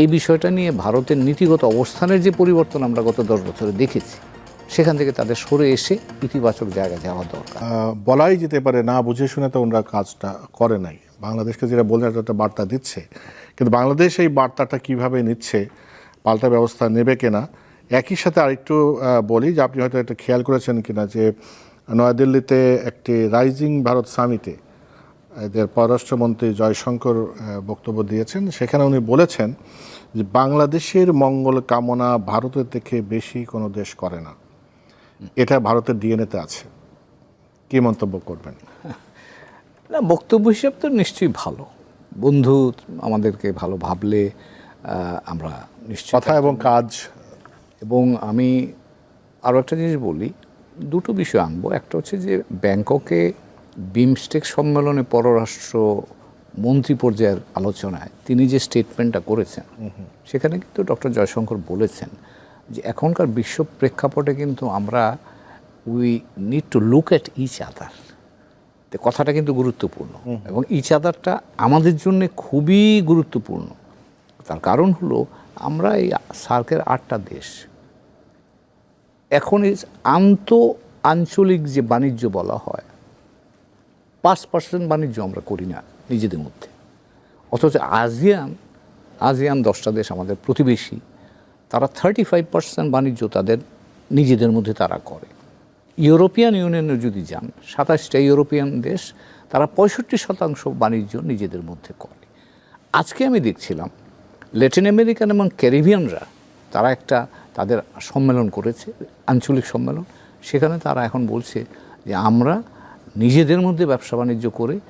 এই বিষয়টা নিয়ে ভারতের নীতিগত অবস্থানের যে পরিবর্তন আমরা গত দশ বছরে দেখেছি, সেখান থেকে তাদের সরে এসে ইতিবাচক জায়গায় যাওয়া দরকার। বলাই যেতে পারে না, বুঝে শুনে তো ওনারা কাজটা করে নাই। বাংলাদেশকে যেটা বললেন একটা বার্তা দিচ্ছে। কিন্তু বাংলাদেশ এই বার্তাটা কীভাবে নিচ্ছে, পাল্টা ব্যবস্থা নেবে কিনা, একই সাথে আরেকটু বলি যে আপনি হয়তো একটা খেয়াল করেছেন কিনা যে নয়াদিল্লিতে একটি রাইজিং ভারত সামিটে এদের পররাষ্ট্রমন্ত্রী জয়শঙ্কর বক্তব্য দিয়েছেন। সেখানে উনি বলেছেন যে বাংলাদেশের মঙ্গল কামনা ভারতের থেকে বেশি কোনো দেশ করে না। এটা ভারতের ডিএনএতে আছে। কি মন্তব্য করবেন? না বক্তব্য হিসেব তো নিশ্চয়ই ভালো। বন্ধু আমাদেরকে ভালো ভাবলে আমরা নিশ্চয়ই কথা এবং কাজ। এবং আমি আরও একটা জিনিস বলি দুটো বিষয় আনব। একটা হচ্ছে যে ব্যাংককে বিমস্টেক সম্মেলনে পররাষ্ট্র মন্ত্রী পর্যায়ের আলোচনায় তিনি যে স্টেটমেন্টটা করেছেন সেখানে কিন্তু ডক্টর জয়শঙ্কর বলেছেন যে এখনকার বিশ্ব প্রেক্ষাপটে কিন্তু আমরা we need to look at each other কথাটা কিন্তু গুরুত্বপূর্ণ এবং ইচ আদারটা আমাদের জন্য খুবই গুরুত্বপূর্ণ। তার কারণ হলো আমরা এই সার্কের আটটা দেশ। এখন এই আন্ত আঞ্চলিক যে বাণিজ্য বলা হয় পাঁচ পার্সেন্ট বাণিজ্য আমরা করি না নিজেদের মধ্যে। অথচ আজিয়ান আজিয়ান দশটা দেশ আমাদের প্রতিবেশী, তারা থার্টি ফাইভ পার্সেন্ট বাণিজ্য তাদের নিজেদের মধ্যে তারা করে। ইউরোপিয়ান ইউনিয়নে যদি যান, সাতাশটা ইউরোপিয়ান দেশ, তারা পঁয়ষট্টি শতাংশ বাণিজ্য নিজেদের মধ্যে করে। আজকে আমি দেখছিলাম ল্যাটিন আমেরিকান এবং ক্যারিবিয়ানরা, তারা একটা তাদের সম্মেলন করেছে, আঞ্চলিক সম্মেলন। সেখানে তারা এখন বলছে যে, আমরা নিজেদের মধ্যে ব্যবসা বাণিজ্য করে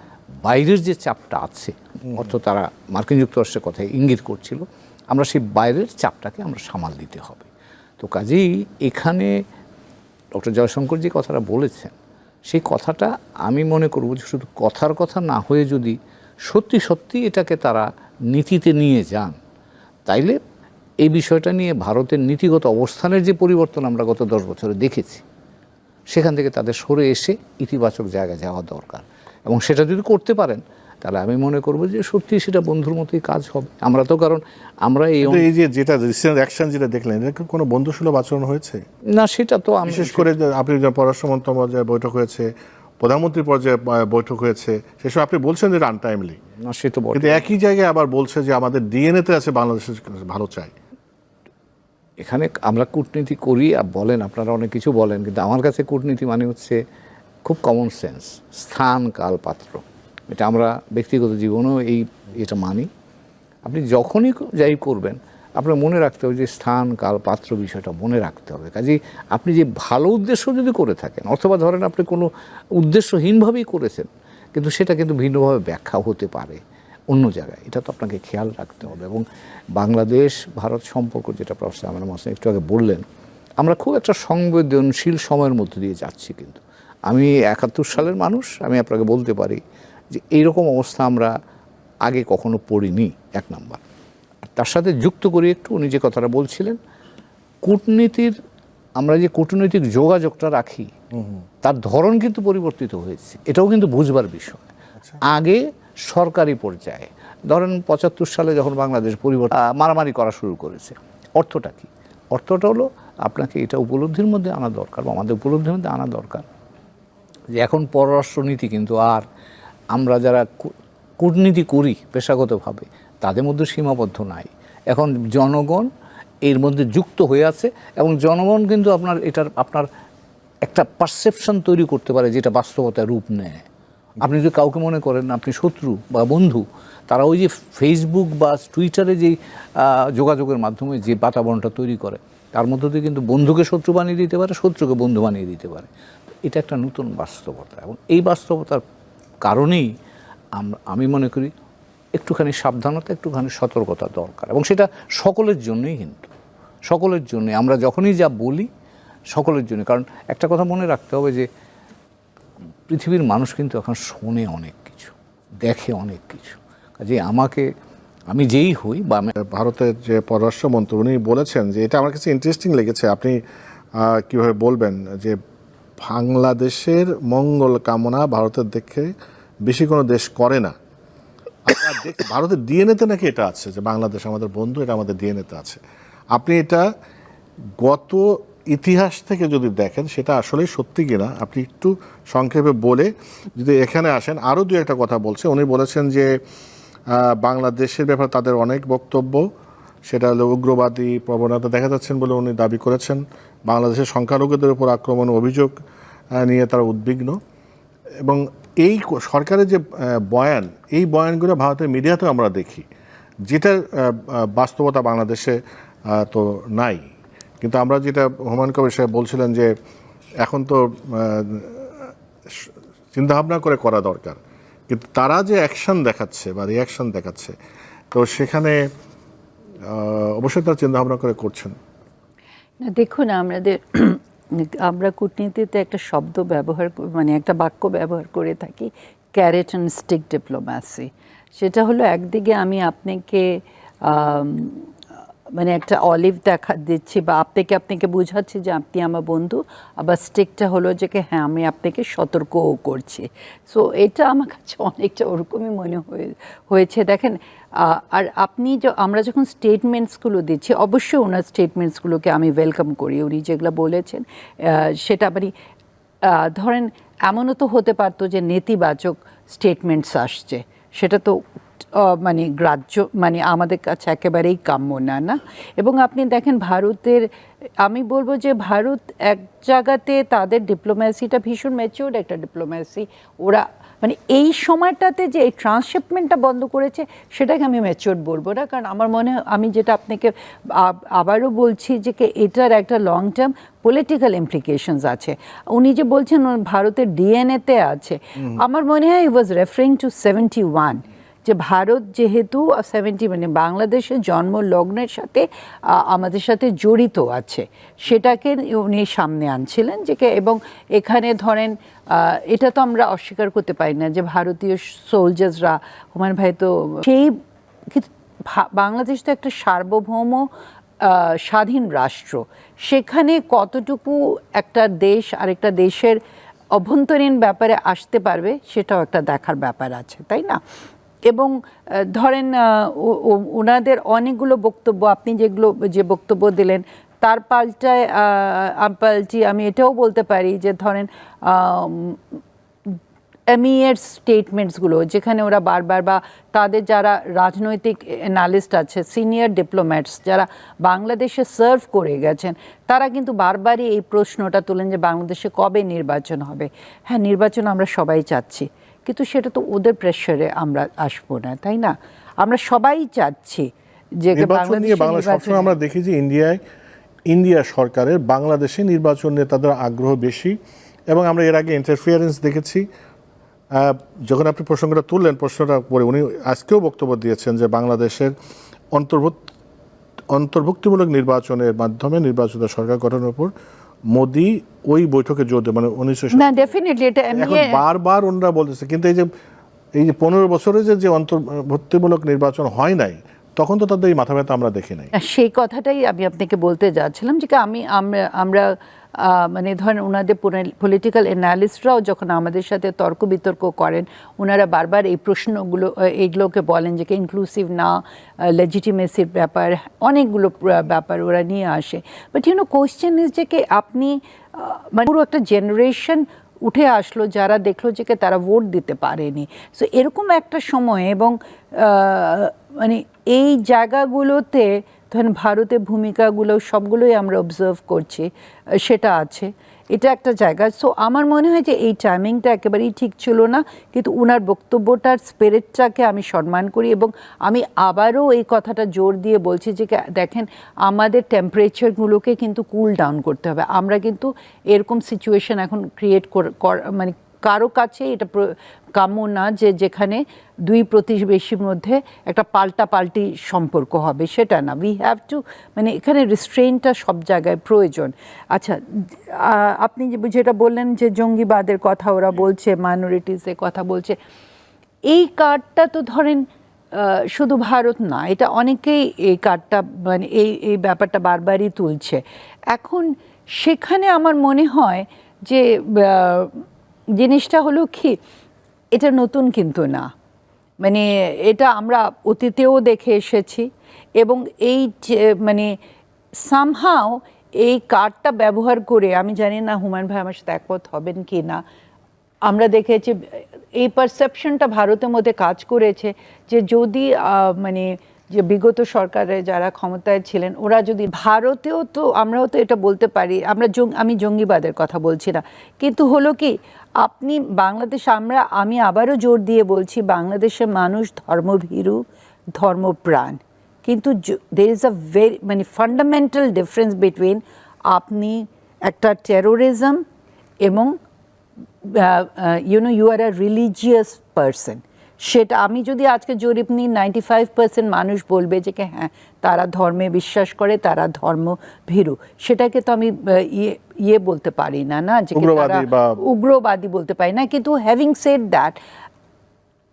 বাইরের যে চাপটা আছে অর্থ তারা মার্কিন যুক্তরাষ্ট্রের কথায় ইঙ্গিত করছিল আমরা সেই বাইরের চাপটাকে আমরা সামাল দিতে হবে। তো কাজেই এখানে ডক্টর জয়শঙ্কর যে কথাটা বলেছেন সেই কথাটা আমি মনে করব যে শুধু কথার কথা না হয়ে যদি সত্যি সত্যি এটাকে তারা নীতিতে নিয়ে যান তাইলে এই বিষয়টা নিয়ে ভারতের নীতিগত অবস্থানের যে পরিবর্তন আমরা গত দশ বছরে দেখেছি সেখান থেকে তাদের সরে এসে ইতিবাচক জায়গায় যাওয়া দরকার। এবং সেটা যদি করতে পারেন তাহলে আমি মনে করব যে সত্যি সেটা বন্ধুর মতোই কাজ হবে। আমরা তো কারণ আমরা এই এই যে যেটা রিসেন্ট অ্যাকশন যেটা দেখলেন এটা কোনো বন্ধুসুলভ আচরণ হয়েছে? না সেটা তো আমি বিশেষ করে আপনি যে পররাষ্ট্রমন্ত্রী পর্যায়ে বৈঠক হয়েছে প্রধানমন্ত্রী পর্যায়ে বৈঠক হয়েছে সেসব আপনি বলছেন যে আনটাইমলি না সে তো। একই জায়গায় আবার বলছে যে আমাদের ডিএনএতে আছে বাংলাদেশের ভালো চাই। এখানে আমরা কূটনীতি করি আর বলেন, আপনারা অনেক কিছু বলেন, কিন্তু আমার কাছে কূটনীতি মানে হচ্ছে খুব কমন সেন্স স্থান কাল পাত্র এটা আমরা ব্যক্তিগত জীবনেও এই, এটা মানি। আপনি যখনই যাই করবেন, আপনার মনে রাখতে হবে যে স্থান কাল পাত্র বিষয়টা মনে রাখতে হবে। কাজেই আপনি যে ভালো উদ্দেশ্য যদি করে থাকেন, অথবা ধরেন আপনি কোনো উদ্দেশ্যহীনভাবেই করেছেন, কিন্তু সেটা কিন্তু ভিন্নভাবে ব্যাখ্যা হতে পারে। অন্য জায়গায়। এটা তো আপনাকে খেয়াল রাখতে হবে এবং বাংলাদেশ ভারত সম্পর্ক যেটা প্রফেসর আমার মাসে একটু আগে বললেন আমরা খুব একটা সংবেদনশীল সময়ের মধ্যে দিয়ে যাচ্ছি কিন্তু। আমি একাত্তর সালের মানুষ আমি আপনাকে বলতে পারি যে এইরকম অবস্থা আমরা আগে কখনো পড়িনি এক নাম্বার। আর তার সাথে যুক্ত করে একটু উনি যে কথাটা বলছিলেন কূটনীতির আমরা যে কূটনৈতিক যোগাযোগটা রাখি তার ধরন কিন্তু পরিবর্তিত হয়েছে। এটাও কিন্তু বুঝবার বিষয়। আগে সরকারি পর্যায়ে। ধরেন পঁচাত্তর সালে যখন বাংলাদেশ পরিবর্তন মারামারি করা শুরু করেছে, অর্থটা কি? অর্থটা হলো আপনাকে এটা উপলব্ধির মধ্যে আনা দরকার বা আমাদের উপলব্ধির মধ্যে আনা দরকার। যে এখন পররাষ্ট্রনীতি কিন্তু আর আমরা যারা কূটনীতি করি পেশাগতভাবে, তাদের মধ্যে সীমাবদ্ধ নাই। এখন জনগণ এর মধ্যে যুক্ত হয়ে আছে এবং জনগণ কিন্তু আপনার এটার, আপনার একটা পারসেপশন তৈরি করতে পারে যেটা বাস্তবতায় রূপ নেয়। আপনি যদি কাউকে মনে করেন আপনি শত্রু বা বন্ধু, তারা ওই যে ফেসবুক বা টুইটারে যে যোগাযোগের মাধ্যমে যে বাতাবরণটা তৈরি করে, তার মধ্য দিয়ে কিন্তু বন্ধুকে শত্রু বানিয়ে দিতে পারে, শত্রুকে বন্ধু বানিয়ে দিতে পারে। এটা একটা নতুন বাস্তবতা এবং এই বাস্তবতার কারণেই আমরা আমি মনে করি একটুখানি সাবধানতা, একটুখানি সতর্কতা দরকার এবং সেটা সকলের জন্যই কিন্তু। সকলের জন্যই, আমরা যখনই যা বলি, সকলের জন্য কারণ একটা কথা মনে রাখতে হবে যে পৃথিবীর মানুষ কিন্তু এখন শোনে অনেক কিছু, দেখে অনেক কিছু। কাজে আমাকে, আমি যেই হই বা ভারতের যে পররাষ্ট্রমন্ত্রী উনি বলেছেন যে এটা আমার কাছে ইন্টারেস্টিং লেগেছে। আপনি কীভাবে বলবেন যে বাংলাদেশের মঙ্গল কামনা ভারতের দেখে বেশি কোনো দেশ করে না। ভারতের ডিএনএতে নাকি এটা আছে যে বাংলাদেশ আমাদের বন্ধু, এটা আমাদের ডিএনএতে আছে। আপনি এটা গত ইতিহাস থেকে যদি দেখেন, সেটা আসলেই সত্যি কিনা, আপনি একটু সংক্ষেপে বলে যদি এখানে আসেন আরও দু একটা কথা বলছে। উনি বলেছেন যে বাংলাদেশের ব্যাপারে তাদের অনেক বক্তব্য, সেটা হলো উগ্রবাদী প্রবণতা দেখা যাচ্ছেন বলে উনি দাবি করেছেন। বাংলাদেশের সংখ্যালঘুদের উপর আক্রমণ অভিযোগ নিয়ে তারা উদ্বিগ্ন। এবং এই সরকারের যে বয়ান, এই বয়ানগুলো ভারতের মিডিয়াতেও আমরা দেখি, যেটার বাস্তবতা বাংলাদেশে তো নাই। কিন্তু আমরা যেটা হুমায়ুন কবির সাহেব বলছিলেন যে এখন তো চিন্তা ভাবনা করে করা দরকার। কিন্তু তারা যে অ্যাকশন দেখাচ্ছে বা রিয়াকশন দেখাচ্ছে, তো সেখানে অবশ্যই তারা চিন্তা ভাবনা করে করছেন। না, দেখুন, আমাদের, আমরা কূটনীতিতে একটা শব্দ ব্যবহার মানে একটা বাক্য ব্যবহার করে থাকি, ক্যারেট অ্যান্ড স্টিক ডিপ্লোম্যাসি। সেটা হলো একদিকে আমি আপনাকে মানে একটা অলিভ দেখা দিচ্ছি বা আপনাকে আপনাকে বোঝাচ্ছি যে আপনি আমার বন্ধু, আবার স্টিকটা হলো যে কি হ্যাঁ আমি আপনাকে সতর্কও করছি। সো এটা আমার কাছে অনেকটা ওরকমই মনে হয়ে, হয়েছে। দেখেন আর আপনি আমরা যখন স্টেটমেন্টসগুলো দিচ্ছি, অবশ্যই ওনার স্টেটমেন্টসগুলোকে আমি ওয়েলকাম করি। উনি যেগুলো বলেছেন সেটা মানে ধরেন এমনও তো হতে পারতো যে নেতিবাচক স্টেটমেন্টস আসছে। সেটা তো মানে গ্রাহ্য মানে আমাদের কাছে একেবারেই কাম্য না না? এবং আপনি দেখেন ভারতের আমি বলব যে ভারত এক জায়গাতে তাদের ডিপ্লোম্যাসিটা ভীষণ ম্যাচিওর একটা ডিপ্লোম্যাসি ওরা মানে এই সময়টাতে যে এই ট্রান্সশিপমেন্টটা বন্ধ করেছে সেটাকে আমি ম্যাচিওর বলব না। কারণ আমার মনে হয় আমি যেটা আপনাকে আবারও বলছি যে এটার একটা লং টার্ম পলিটিক্যাল ইমপ্লিকেশনস আছে। উনি যে বলছেন ভারতের ডিএনএতে আছে। আমার মনে হয় he was referring to seventy one যে ভারত যেহেতু সেভেন্টি মানে বাংলাদেশের জন্ম লগ্নের সাথে আমাদের সাথে জড়িত আছে। সেটাকে উনি সামনে আনছিলেন যে এবং এখানে ধরেন এটা তো আমরা অস্বীকার করতে পারি না যে ভারতীয় সোলজার্সরা হুমায়ুন ভাই তো সেই বাংলাদেশ তো একটা সার্বভৌম স্বাধীন রাষ্ট্র। সেখানে কতটুকু একটা দেশ, আরেকটা দেশের অভ্যন্তরীণ ব্যাপারে আসতে পারবে, সেটাও একটা দেখার ব্যাপার আছে, তাই না? এবং ধরেন ওনাদের অনেকগুলো বক্তব্য, আপনি যেগুলো, যে বক্তব্য দিলেন, তার পাল্টায় পাল্টি, আমি এটাও বলতে পারি যে, ধরেন এমিএর স্টেটমেন্টসগুলো, যেখানে ওরা বারবার বা তাদের যারা রাজনৈতিক অ্যানালিস্ট আছে, সিনিয়র ডিপ্লোম্যাটস, যারা বাংলাদেশে সার্ভ করে গেছেন, তারা কিন্তু বারবারই এই প্রশ্নটা তোলেন যে, বাংলাদেশে কবে নির্বাচন হবে? হ্যাঁ নির্বাচন আমরা সবাই চাচ্ছি। কিন্তু সেটা তো ওদের প্রেশারে আমরা আসব না তাই না? আমরা সবাই চাচ্ছি যে সবসময় আমরা দেখি যে ইন্ডিয়ায় ইন্ডিয়া সরকারের বাংলাদেশে নির্বাচন নিয়ে তাদের আগ্রহ বেশি এবং আমরা এর আগে ইন্টারফিয়ারেন্স দেখেছি। যখন আপনি প্রসঙ্গটা তুললেন প্রশ্নটা পরে উনি আজকেও বক্তব্য দিয়েছেন যে বাংলাদেশের অন্তর্ভুক্ত অন্তর্ভুক্তিমূলক নির্বাচনের মাধ্যমে নির্বাচিত সরকার গঠনের উপর মোদি ওই বৈঠকে জোর দেয় মানে উনিশশো না ডেফিনেটলি এটা এখন বারবার ওনারা বলতেছে কিন্তু এই যে এই যে পনেরো বছরে যে যে অন্তর্ভুক্তিমূলক নির্বাচন হয় নাই তখন তো তাদের এই মাথা ব্যথা আমরা দেখি নাই। সেই কথাটাই আমি আপনাকে বলতে যাচ্ছিলাম যে আমি, আমরা মানে ধরেন ওনাদের পলিটিক্যাল অ্যানালিস্টরাও যখন আমাদের সাথে তর্ক বিতর্ক করেন ওনারা বারবার এই প্রশ্নগুলো এইগুলোকে বলেন যে ইনক্লুসিভ না লেজিটিমেসির ব্যাপার, অনেকগুলো ব্যাপার ওরা নিয়ে আসে। বাট ইউনো কোয়েশ্চেন ইজ যে কি আপনি মানে পুরো একটা জেনারেশন উঠে আসলো যারা দেখল যে তারা ভোট দিতে পারেনি। সো এরকম একটা সময় এবং মানে এই জায়গাগুলোতে ধরেন ভারতের ভূমিকাগুলো সবগুলোই আমরা অবজার্ভ করছি সেটা আছে। এটা একটা জায়গা। সো আমার মনে হয় যে এই টাইমিংটা একেবারেই ঠিক ছিল না, কিন্তু ওনার বক্তব্যটার স্পিরিটটাকে আমি সম্মান করি এবং আমি আবারও এই কথাটা জোর দিয়ে বলছি যে দেখেন, আমাদের টেম্পারেচারগুলোকে কিন্তু কুল ডাউন করতে হবে। আমরা কিন্তু এরকম সিচুয়েশন এখন ক্রিয়েট মানে কারও কাছে এটা কাম্য না যে যেখানে দুই প্রতিবেশীর মধ্যে একটা পাল্টা পাল্টি সম্পর্ক হবে, সেটা না। উই হ্যাভ টু মানে এখানে রিস্ট্রেনটা সব জায়গায় প্রয়োজন। আচ্ছা আপনি যেটা বললেন যে জঙ্গিবাদের কথা ওরা বলছে মাইনরিটিসের কথা বলছে, এই কার্ডটা তো ধরেন শুধু ভারত না, এটা অনেকেই এই কার্ডটা মানে এই এই ব্যাপারটা বারবারই তুলছে। এখন সেখানে আমার মনে হয় যে জিনিসটা হলো কি, এটা নতুন কিন্তু না। মানে এটা আমরা অতীতেও দেখে এসেছি এবং এই মানে সামহাও এই কার্ডটা ব্যবহার করে, আমি জানি না হুমায়ুন ভাই আমার সাথে একমত হবেন কি না, আমরা দেখেছি, এই পারসেপশনটা ভারতের মধ্যে কাজ করেছে যে যদি মানে যে বিগত সরকারে যারা ক্ষমতায় ছিলেন, ওরা যদি ভারতেও তো আমরাও তো এটা বলতে পারি, আমরা আমি জঙ্গিবাদের কথা বলছি না। কিন্তু হলো কি, আপনি বাংলাদেশ, আমরা, আমি আবারও জোর দিয়ে বলছি, বাংলাদেশের মানুষ ধর্মভীরু, ধর্মপ্রাণ। কিন্তু দের ইজ আ ভেরি মানে ফান্ডামেন্টাল ডিফারেন্স বিটুইন আপনি একটা টেরোরিজম এবং you know you are a religious person সেটা আমি যদি আজকে জরিপ নিই নাইনটি ফাইভ পার্সেন্ট মানুষ বলবে যে হ্যাঁ তারা ধর্মে বিশ্বাস করে তারা ধর্ম ভীরু। সেটাকে তো আমি ইয়ে ইয়ে বলতে পারি না না? যে উগ্রবাদী বলতে পারি না। কিন্তু হ্যাভিং সেড দ্যাট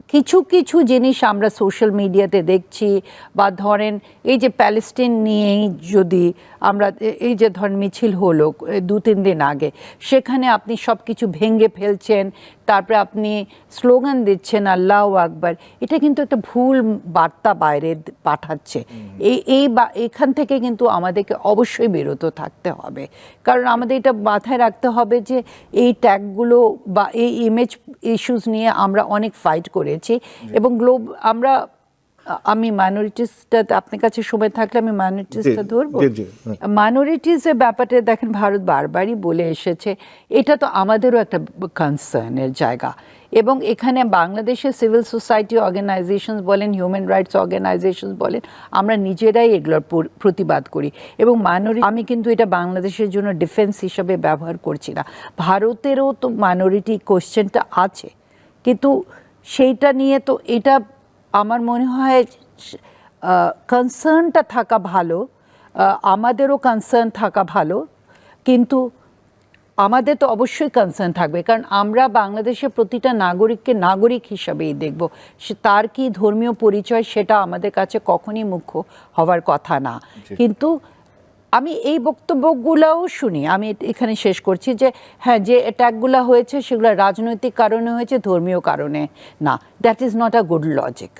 কিছু কিছু জিনিস আমরা সোশ্যাল মিডিয়াতে দেখছি বা ধরেন এই যে প্যালেস্টিন নিয়েই যদি আমরা এই যে ধরেন মিছিল হলো দু তিন দিন আগে সেখানে আপনি সব কিছু ভেঙে ফেলছেন তারপরে আপনি স্লোগান দিচ্ছেন আল্লাহ আকবার। এটা কিন্তু একটা ভুল বার্তা বাইরে পাঠাচ্ছে। এই এই বা এখান থেকে কিন্তু আমাদেরকে অবশ্যই বিরত থাকতে হবে। কারণ আমাদের এটা মাথায় রাখতে হবে যে এই ট্যাগগুলো বা এই ইমেজ ইস্যুস নিয়ে আমরা অনেক ফাইট করেছি এবং গ্লোব আমরা আমি মাইনরিটিসটা আপনার কাছে সময় থাকলে আমি মাইনরিটিসটা ধরবো। জি, হ্যাঁ। মাইনরিটিসের ব্যাপারটা দেখেন ভারত বারবারই বলে এসেছে এটা তো আমাদেরও একটা কনসার্নের জায়গা। এবং এখানে বাংলাদেশের সিভিল সোসাইটি অর্গানাইজেশনস বলেন হিউম্যান রাইটস অর্গানাইজেশনস বলেন আমরা নিজেরাই এগুলোর প্রতিবাদ করি। এবং মাইনরিটি আমি কিন্তু এটা বাংলাদেশের জন্য ডিফেন্স হিসাবে ব্যবহার করছি না। ভারতেরও তো মাইনরিটি কোশ্চেনটা আছে। কিন্তু সেইটা নিয়ে তো এটা আমার মনে হয় কনসার্নটা থাকা ভালো আমাদেরও কনসার্ন থাকা ভালো কিন্তু আমাদের তো অবশ্যই কনসার্ন থাকবে কারণ আমরা বাংলাদেশের প্রতিটা নাগরিককে নাগরিক হিসাবেই দেখব। সে তার কি ধর্মীয় পরিচয় সেটা আমাদের কাছে কখনই মুখ্য হওয়ার কথা না। কিন্তু আমি এই বক্তব্যগুলোও শুনি আমি এখানে শেষ করছি যে হ্যাঁ যে অ্যাটাকগুলো হয়েছে সেগুলো রাজনৈতিক কারণে হয়েছে ধর্মীয় কারণে না। That is not a good logic